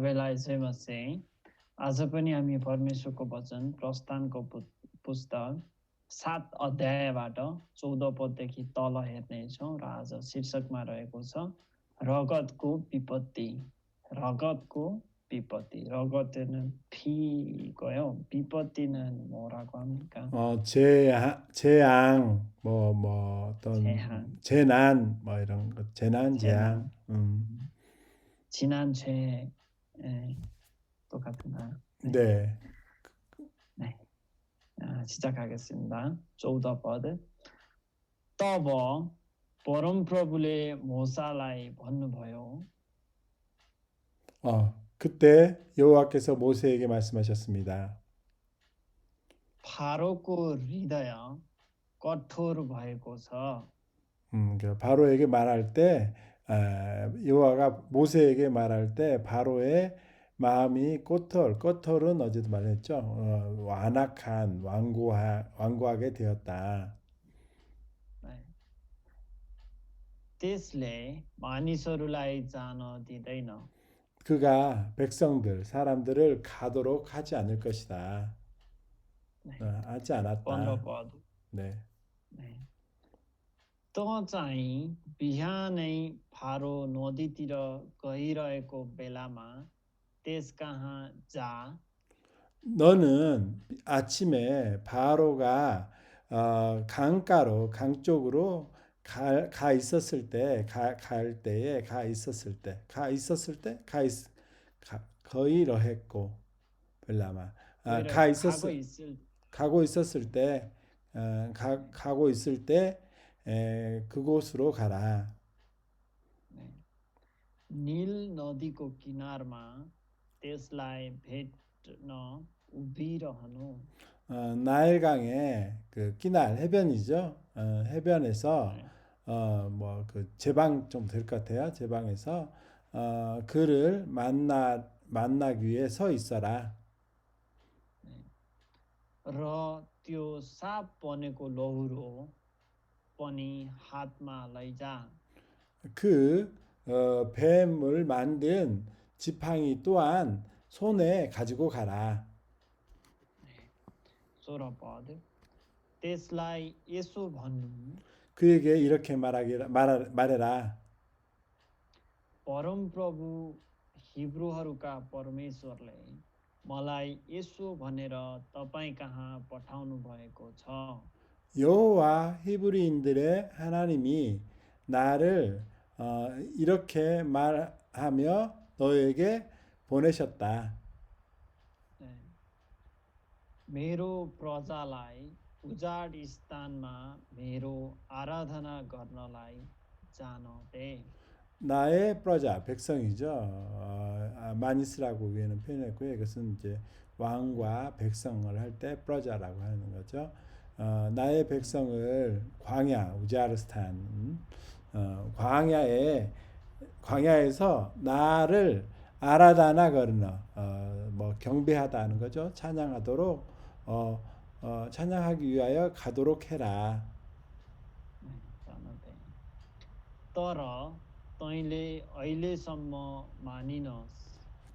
तपाईँलाई सेवा चाहिँ आज पनि हामी परमेश्वरको वचन प्रस्थानको पुस्तक सात अध्यायबाट चौध पददेखि तल हेर्नेछौँ र आज शीर्षकमा रहेको छ रगतको विपत्ति। रगतको विपत्ति। रगत फी गयो। विपत्ति न मोराको छेहाङ छेनान भएर छेनान छ्याङ छिनान छे 네, 똑같은가요? 네. 네. 네. 아, 시작하겠습니다. 조더 버드. 떠버 보름 프로블레 모사라이 번보요 어, 그때 여호와께서 모세에게 말씀하셨습니다. 바로 그 리더야. 겉으로 보이고서 음, 바로에게 말할 때 여호와가 모세에게 말할 때, 바로의 마음이 꼬털, 꼬털은 어제도 말했죠. 어, 완악한, 완고하, 완고하게 되었다. नै। त्यसले मानिसहरूलाई जान दिँदैन 그가 백성들, 사람들을 가도록 하지 않을 것이다. 네. 어, 하지 पन्ध्र 않았다. पद 네. नै। त चाहिँ बिहानै फारो नदीतिर गइरहेको बेलामा त्यस कहाँ जा 너는 아침에 바로가 어, 강가로 강 쪽으로 가, 가 있었을 때, 가, 갈 때에 가 있었을 때, 가 있었을 때, 가 있, 가, 거의러 했고 별라마 아, गएर 가 가고 있었을 있을 가고 있었을 때, 어, 가, 가고 있을 때 에, 그곳으로 가라. 네. 닐 너디고 기나르마 테슬라의 베트너 우비러하노 어, 나일강의 그 끼날 해변이죠. 어, 해변에서 네. 어뭐 그 제방 좀 될 것 같아요. 제방에서 어, 그를 만나 만나기 위해 서 있어라. 네. 러 띠오 사번에고 로우로 र त्यो साप बनेको लौरो पनि हातमा लैजा 그 어, 뱀을 만든 지팡이 또한 손에 가지고 가라. सोह्र पद त्यसलाई यसो भन्नु 그에게 이렇게 말하기 말하, 말해라. परमप्रभु हिब्रूहरूका परमेश्वरले मलाई यसो भनेर तपाईँ कहाँ पठाउनु भएको छ 여호와 히브리인들의 하나님이 나를 어, 이렇게 말하며 너에게 보내셨다. मेरो प्रजालाई उजाड स्थानमा मेरो 나의 프라자 백성이죠. 어, 아, 마니스라고 위에는 표현했고요. 이것은 이제 왕과 백성을 할 때 프라자라고 하는 거죠. 어, 나의 백성을 광야 우자르스탄 어, 광야에 광야에서 나를 아라다나 거르너 어, 뭐 경배하다는 거죠. 찬양하도록 어, 어, 찬양하기 위하여 가도록 해라. ए, जान दे तर तैँले अहिलेसम्म मानिनस्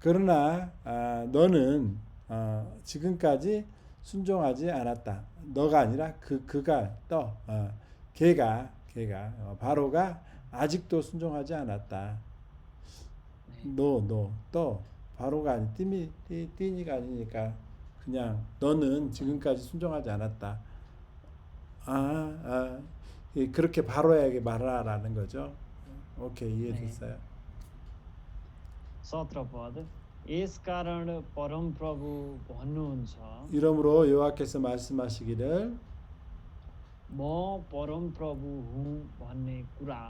그러나 아, 너는 어, 지금까지 순종하지 않았다. 너가 아니라 그 그가 떠 어, 걔가 걔가 어, 바로가 아직도 순종하지 않았다. 네. 너너떠 바로가 아니 띠미 띠, 띠니가 아니니까 그냥 너는 지금까지 순종하지 않았다. 아, 아 그렇게 바로에게 말하라는 거죠. 오케이 이해됐어요. 네. 이러므로 여호와께서 말씀하시기를 म परमप्रभु हुँ भन्ने कुरा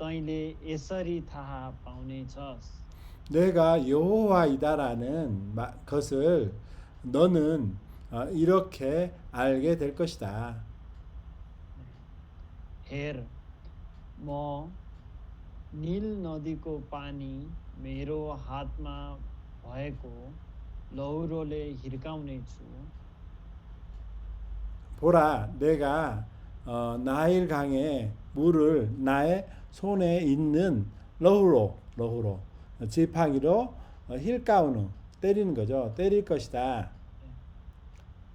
तैँले यसरी थाहा पाउनेछस् 내가 여호와이다라는 마- 것을 너는 어, 이렇게 알게 될 것이다. हेर म नील नदीको पानी मेरो हातमा भएको लौरोले हिर्काउने छु 보라, 내가 어, 나일 강의 물을 나의 손에 있는 러후로, 러후로 지팡이로 어, 힐가우누 때리는 거죠. 때릴 것이다.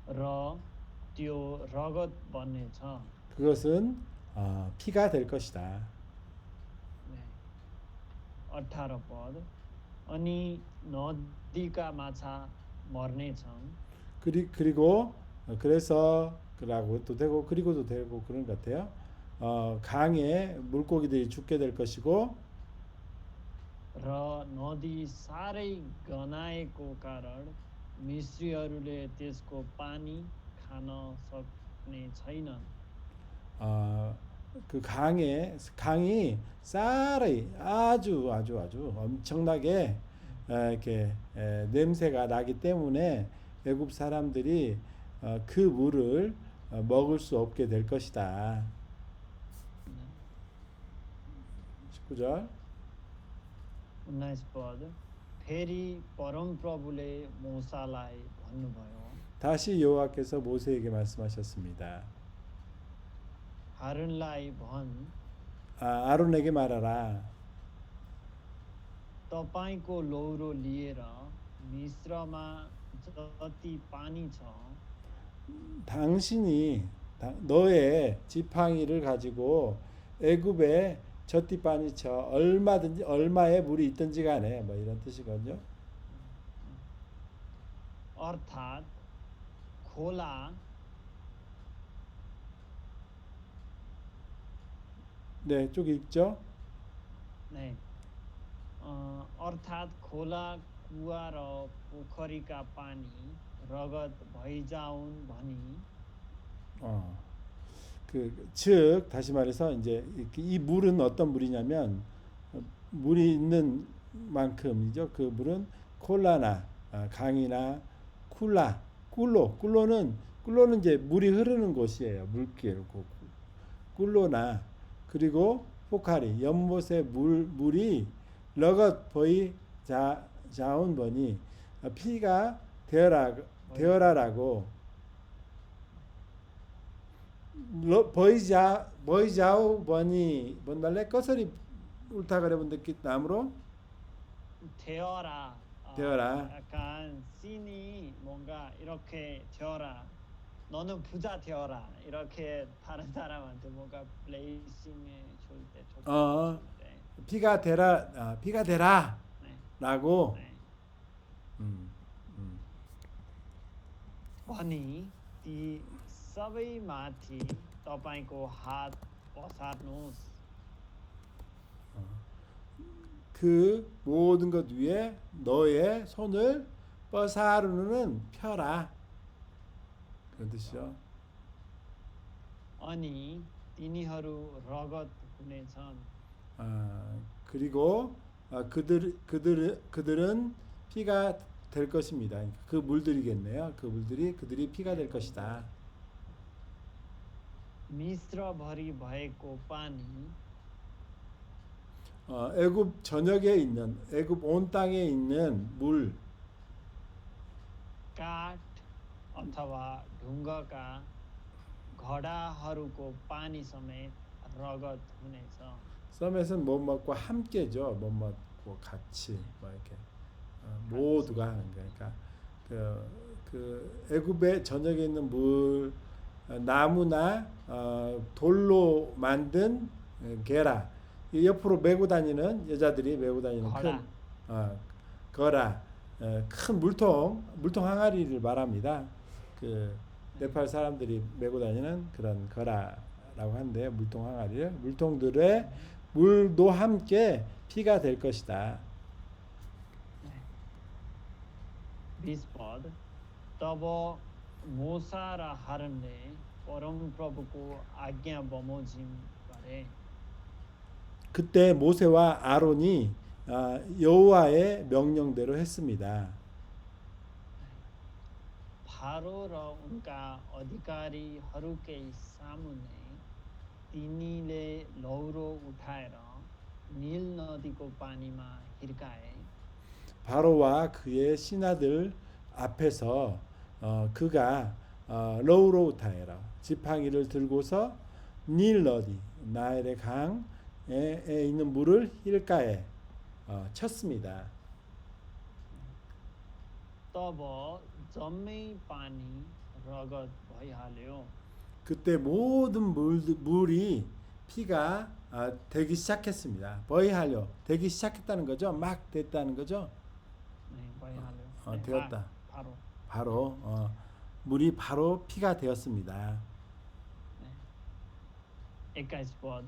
र त्यो रगत बन्नेछ 그것은 어, 피가 될 것이다. 네. अठार पद अनि नदीका माछा मर्नेछन् 그리, 그리고 어, 그래서 그라고도 되고 그리고도 되고 그런 것 같아요. 어, 강에 물고기들이 죽게 될 것이고 र नदी साह्रै गनाएको कारण मिश्रीहरूले त्यसको पानी खान सक्ने छैनन् 어, 그 강에 강이 쌀이 아주 아주 아주 엄청나게 어, 이렇게 냄새가 나기 때문에 애굽 사람들이 어, 그 물을 어, 먹을 수 없게 될 것이다. 19절. 다시 여호와께서 모세에게 말씀하셨습니다. हारुनलाई भन् 아, 아론에게 말하라. तपाईँको लौरो लिएर मिश्रमा जति पानी छ 당신이 다- 너의 지팡이를 가지고 애굽에 젖띠반이 쳐 얼마든지 얼마의 물이 있든지 간에 뭐 이런 뜻이거든요. अर्थात् खोला 네, 쭉 읽죠. नै अ, अर्थात् खोला कुवा र पोखरीका पानी रगत भइजाउन् भनी 어. 그, 즉 다시 말해서 이제 이- 이 물은 어떤 물이냐면 어, 물이 있는 만큼이죠. 그 물은 콜라나 아, 강이나 쿨라, 꿀로, 꿀로는 꿀로는 이제 물이 흐르는 곳이에요. 물길, 그 꿀로나 그리고 포카리 연못의 물 물이 러것 보이 자 자온 버니 아, 피가 되어라 되어라라고. 러- 보이자 보이자우 버니 뭔달래? 꺼서리 울타 그래 본 느낌 남으로? 되어라. 어, 되어라. 약간 씬이 뭔가 이렇게 되어라 너는 부자 되어라 이렇게 다른 사람한테 뭔가 블레이싱해 줄때 어. 피가 되라 아, 피가 되라라고 네, 네. 음, 음. भनी ती सबैमाथि तपाईँको हात पसार्नुहोस् 그 모든 것 위에 너의 손을 뻐사르는 펴라 그런 뜻이야. 아니 이니하루 라갓 보내산. 아 그리고 아, 그들 그들 그들은 피가 될 것입니다. 그러니까 그 물들이겠네요. 그 물들이 그들이 피가 될 것이다. 미스라 바리 바에코 파니. 어, 애굽 전역에 있는 애굽 온 땅에 있는 물. 갓 अथवा ढुङ्गाका घडाहरूको पानी समेत रगत हुनेछ 썸에서는 뭐뭐과 함께죠. 뭐뭐고 같이 뭐 이렇게 어, 모두가 하는 거니까 그, 그 애굽의 전역에 있는 물 어, 나무나 어, 돌로 만든 어, 게라 이 옆으로 메고 다니는 여자들이 메고 다니는 거라. 큰 어, 거라 어, 큰 물통 물통 항아리를 말합니다. 그 네팔 사람들이 메고 다니는 그런 거라라고 하는데요. 물통 항아리를 물통들의 물도 함께 피가 될 것이다. बिस पद तब मोसा र हारनले परमप्रभुको आज्ञा बमोजिम गरे 그때 모세와 아론이 아, 여호와의 명령대로 했습니다. फारो र उनका अधिकारीहरूकै सामुन्ने तिनीले लौरो उठाएर निल नदीको पानीमा हिर्काए 바로와 그의 신하들 앞에서 어, 그가 어, 러우로우타에라 지팡이를 들고서 닐 너디 나일의 강에 에 있는 물을 힐가에 어, 쳤습니다. तब जम्मै पानी रगत भइहाल्यो 그때 모든 물, 물이 피가 아, 되기 시작했습니다. 버이하려 되기 시작했다는 거죠. 막 됐다는 거죠. 네, भइहाल्यो 어, 네, 되었다. 바, 바로 바로 어, 물이 바로 피가 되었습니다. एक्काइस पद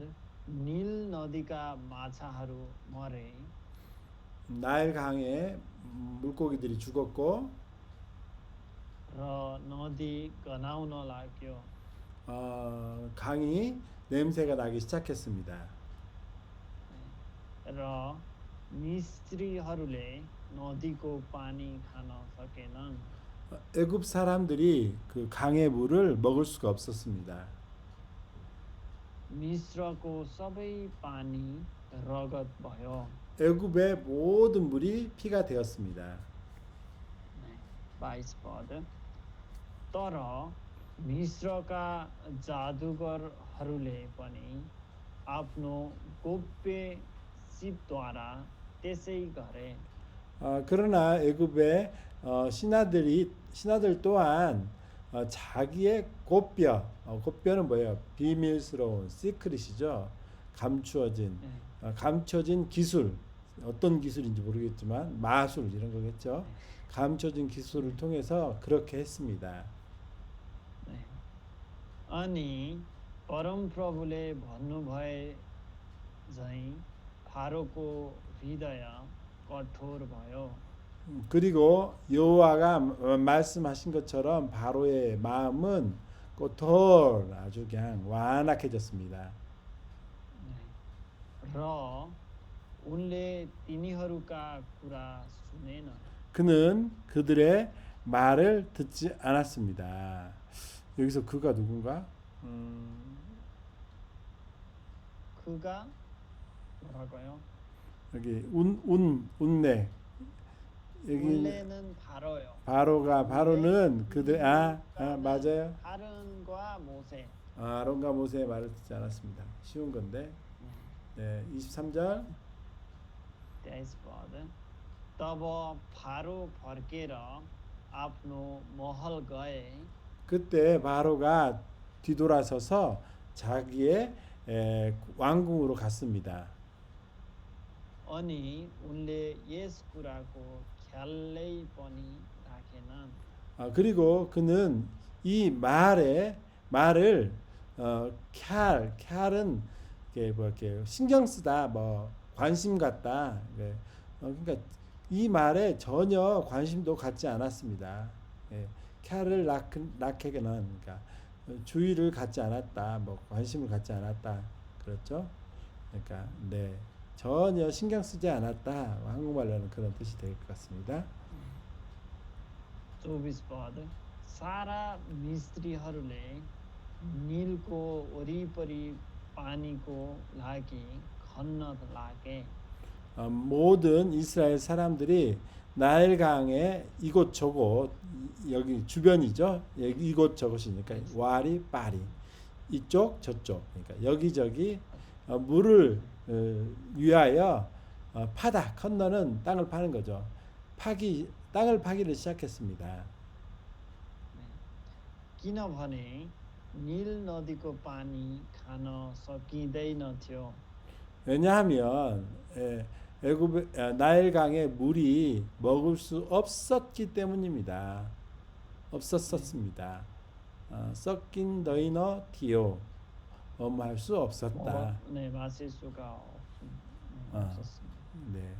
नील नदीका माछाहरू मरे 나일 강에 물고기들이 죽었고 र नदी गनाउन लाग्यो 어, 강이 냄새가 나기 시작했습니다. र मिस्त्रीहरूले नदीको पानी खान सकेनन् 어, 애굽 사람들이 그 강의 물을 먹을 수가 없었습니다. मिश्रको सबै पानी रगत भयो 애굽의 모든 물이 피가 되었습니다. बाइस पद तर मिश्रका जादुगरहरूले पनि आफ्नो गोप्य सिपद्वारा त्यसै गरे 어, 그러나 애굽의 어, 신하들이 신하들 또한 어, 자기의 곱뼈, 어, 곱뼈는 뭐예요? 비밀스러운 시크릿이죠. 감추어진 네. 어, 감춰진 기술 어떤 기술인지 모르겠지만 마술 이런 거겠죠. 감춰진 기술을 통해서 그렇게 했습니다. 네. अनि परमप्रभुले भन्नुभए झैँ फारोको हृदय कठोर भयो 음, 그리고 여호와가 어, 말씀하신 것처럼 바로의 마음은 꼬톨 아주 그냥 완악해졌습니다. र उनले तिनीहरूका कुरा सुनेन 그는 그들의 말을 듣지 않았습니다. 여기서 그가 누군가? 음, 그가 뭐라고요? 여기 운, 운, 운내 여기 원래는 바로요. 바로가 바로는 그들 아, 아 맞아요. 아론과 모세. 아, 아론과 모세의 말을 듣지 않았습니다. 쉬운 건데. 네, 23절. 23 पद तब फारो फर्केर आफ्नो महल गए 그때 바로가 뒤돌아서서 자기의 에, 왕궁으로 갔습니다. अनि उनले यस कुराको ख्यालै पनि राखेनन् 아, 그리고 그는 이 말에 말을 어, 캬, 캬은 이게 뭐 이렇게 신경 쓰다, 뭐 관심 갖다. 예. 어, 그러니까 이 말에 전혀 관심도 갖지 않았습니다. 예. 캬를 낳게는 그러니까 주의를 갖지 않았다, 뭐 관심을 갖지 않았다, 그렇죠? 그러니까 네 전혀 신경 쓰지 않았다. 한국말로는 그런 뜻이 될 것 같습니다. चौबिस पद सारा मिस्त्रीहरूले निलको वरिपरि पानीको लागि खन्न लागे 어, 모든 이스라엘 사람들이 나일 강의 이곳 저곳 여기 주변이죠. 여기 이곳 저곳이니까 와리 빠리 이쪽 저쪽 그러니까 여기저기 어, 물을 어, 위하여 어, 파다 건너는 땅을 파는 거죠. 파기 땅을 파기를 시작했습니다. किनभने निल नदीको पानी खान सकिँदैनथ्यो 왜냐하면 에, 애굽 아, 나일 강의 물이 먹을 수 없었기 때문입니다. 없었었습니다. 어, 섞인 너희너 디오 엄할 수 없었다. 뭐, 네, 마실 수가 없, 음, 아. 없었습니다. 네.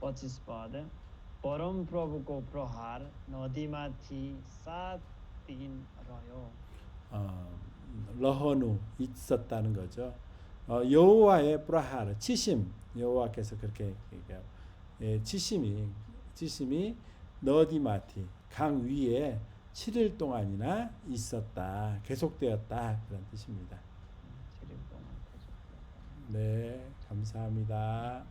पच्चिस पद परम प्रभुको प्रहार नदीमाथि सात दिन रह्यो 어, 러허누 있었다는 거죠. 어, 여호와의 브라하르 치심 여호와께서 그렇게 얘기해요. 예, 치심이 치심이 너디마티 강 위에 7일 동안이나 있었다. 계속되었다. 그런 뜻입니다. 네, 감사합니다.